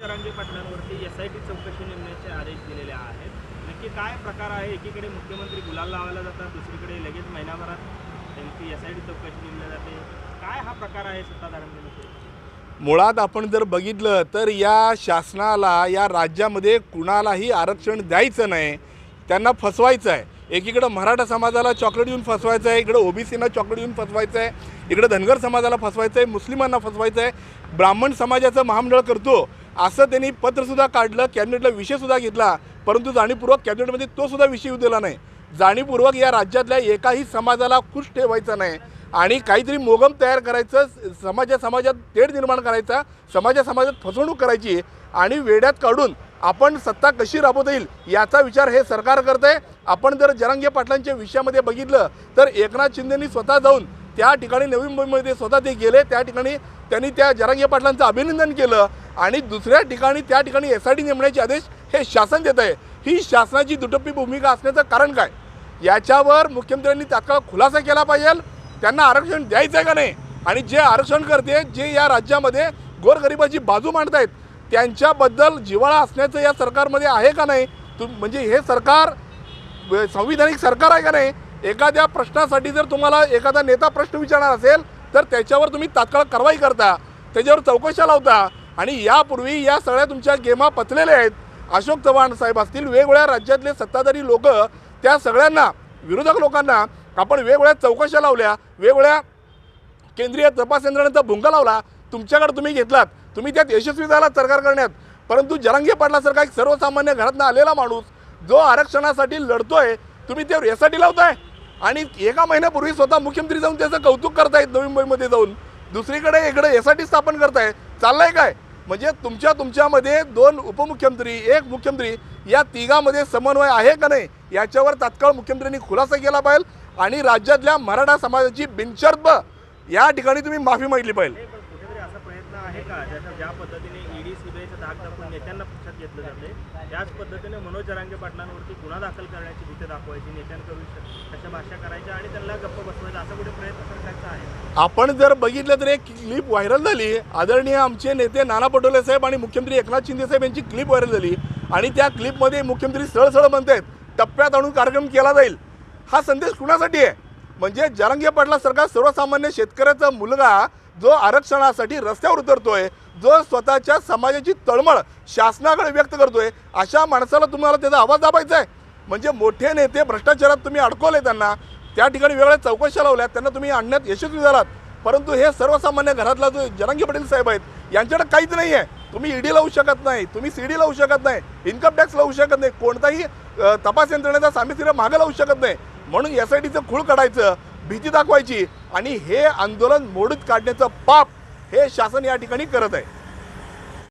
जरांगे पाटलांवरती S I T चौकशी नेमण्याचे आदेश दिलेले आहेत. नक्की काय प्रकार आहे? एकीकडे मुख्यमंत्री गुलाल लावायला जातात दुसरीकडे लगेच महिनाभरात त्यांची एस आय टी चौकशी नेमल्या जाते. काय हा प्रकार आहे सत्ताधाऱ्यांमध्ये मुळात आपण जर बघितलं तर या शासनाला या राज्यामध्ये कुणालाही आरक्षण द्यायचं नाही. त्यांना फसवायचं आहे. एकीकडं मराठा समाजाला चॉकलेट येऊन फसवायचं आहे इकडं ओबीसीना चॉकलेट येऊन फसवायचं आहे इकडं धनगर समाजाला फसवायचं आहे मुस्लिमांना फसवायचं आहे. ब्राह्मण समाजाचं महामंडळ करतो. असं त्यांनी पत्रसुद्धा काढलं कॅबिनेटला विषयसुद्धा घेतला परंतु जाणीवपूर्वक कॅबिनेटमध्ये तोसुद्धा विषय येऊ दिला नाही. जाणीवपूर्वक या राज्यातल्या एकाही समाजाला खुश ठेवायचं नाही आणि काहीतरी मोगम तयार करायचं समाजा समाजात तेढ निर्माण करायचा समाजा समाजात फसवणूक करायची आणि वेड्यात काढून आपण सत्ता कशी राबवता येईल याचा विचार हे सरकार करत आहे आपण जर जरांगे पाटलांच्या विषयामध्ये बघितलं तर एकनाथ शिंदेनी स्वतः जाऊन त्या ठिकाणी नवी मुंबईमध्ये स्वतः ते गेले. त्या ठिकाणी त्यांनी त्या जरांगे पाटलांचं अभिनंदन केलं. आणि दुसऱ्या ठिकाणी त्या ठिकाणी एस आय टी नेमण्याचे आदेश हे शासन देत आहे. ही शासनाची दुटप्पी भूमिका असण्याचं कारण काय? याच्यावर मुख्यमंत्र्यांनी तात्काळ खुलासा केला पाहिजे. त्यांना आरक्षण द्यायचं आहे का नाही? आणि जे आरक्षण करते जे या राज्यामध्ये गोरगरिबाची बाजू मांडत आहेत त्यांच्याबद्दल जिव्हाळा असण्याचं या सरकारमध्ये आहे का नाही? तुम म्हणजे हे सरकार संविधानिक सरकार आहे का नाही? एखाद्या प्रश्नासाठी जर तुम्हाला एखादा नेता प्रश्न विचारणार असेल तर त्याच्यावर तुम्ही तात्काळ कारवाई करता. त्याच्यावर चौकशा लावता. आणि यापूर्वी या सगळ्या तुमच्या गेमा पचलेल्या आहेत. अशोक चव्हाण साहेब असतील वेगवेगळ्या राज्यातले सत्ताधारी लोक त्या सगळ्यांना विरोधक लोकांना आपण वेगवेगळ्या चौकशा लावल्या वेगवेगळ्या केंद्रीय तपास यंत्रणेचा भुंगा लावला तुमच्याकडे तुम्ही घेतलात. तुम्ही त्यात यशस्वी झालात सरकार करण्यात. परंतु जरांगी पाटलासारखा एक सर्वसामान्य घरातनं आलेला माणूस जो आरक्षणासाठी लढतोय तुम्ही त्यावर यासाठी लावताय. आणि एका महिन्यापूर्वी स्वतः मुख्यमंत्री जाऊन त्याचं कौतुक करतायत नवी मुंबईमध्ये जाऊन. दुसरीकडे इकडे यासाठी स्थापन करताय. चाललंय काय? म्हणजे तुमच्या तुमच्यामध्ये दोन उपमुख्यमंत्री एक मुख्यमंत्री या तिघामध्ये समन्वय आहे का नाही? याच्यावर तात्काळ मुख्यमंत्र्यांनी खुलासा केला पाहिजे आणि राज्यातल्या मराठा समाजाची बिनशर्त या ठिकाणी तुम्ही माफी मागितली पाहिजे हे पण कुठेतरी असा प्रयत्न आहे का? ज्याच्या ज्या पद्धतीने ईडी सीबीआयचं धाक दाखवून नेत्यांना पक्षात घेतलं जाते त्याच पद्धतीने मनोज जरांगे पाटलांवरती गुन्हा दाखल करण्याची भीती दाखवायची नेत्यांकडून तशा भाषा करायच्या आणि त्यांना गप्प बसवायचा असा कुठे प्रयत्न सरकारचा आहे? आपण जर बघितलं तर एक क्लिप व्हायरल झाली. आदरणीय आमचे नेते नाना पटोले साहेब आणि मुख्यमंत्री एकनाथ शिंदे साहेब यांची क्लिप व्हायरल झाली. आणि त्या क्लिपमध्ये मुख्यमंत्री सरळ सरळ म्हणतायत टप्प्यात आणून कार्यक्रम केला जाईल. हा संदेश कुणासाठी आहे? म्हणजे जरांगे पाटला सरकार सर्वसामान्य शेतकऱ्याचा मुलगा जो आरक्षणासाठी रस्त्यावर उतरतोय जो स्वतःच्या समाजाची तळमळ शासनाकडे व्यक्त करतोय अशा माणसाला तुम्हाला त्याचा आवाज दाबायचा आहे? म्हणजे मोठे नेते भ्रष्टाचारात तुम्ही अडकवले त्यांना त्या ठिकाणी वेगळ्या चौकशा लावल्या त्यांना तुम्ही आणण्यात यशस्वी झालात. परंतु हे सर्वसामान्य घरातला जो जरांगी पाटील साहेब आहेत यांच्याकडे काहीच नाही आहे तुम्ही ईडी लावू शकत नाही तुम्ही सी डी लावू शकत नाही इन्कम टॅक्स लावू शकत नाही कोणताही तपास यंत्रणेचा सामित्य मागे लावू शकत नाही. म्हणून एस आय टीचं खूळ काढायचं भीती दाखवायची आणि हे आंदोलन मोडीत काढण्याचं पाप हे शासन या ठिकाणी करत आहे.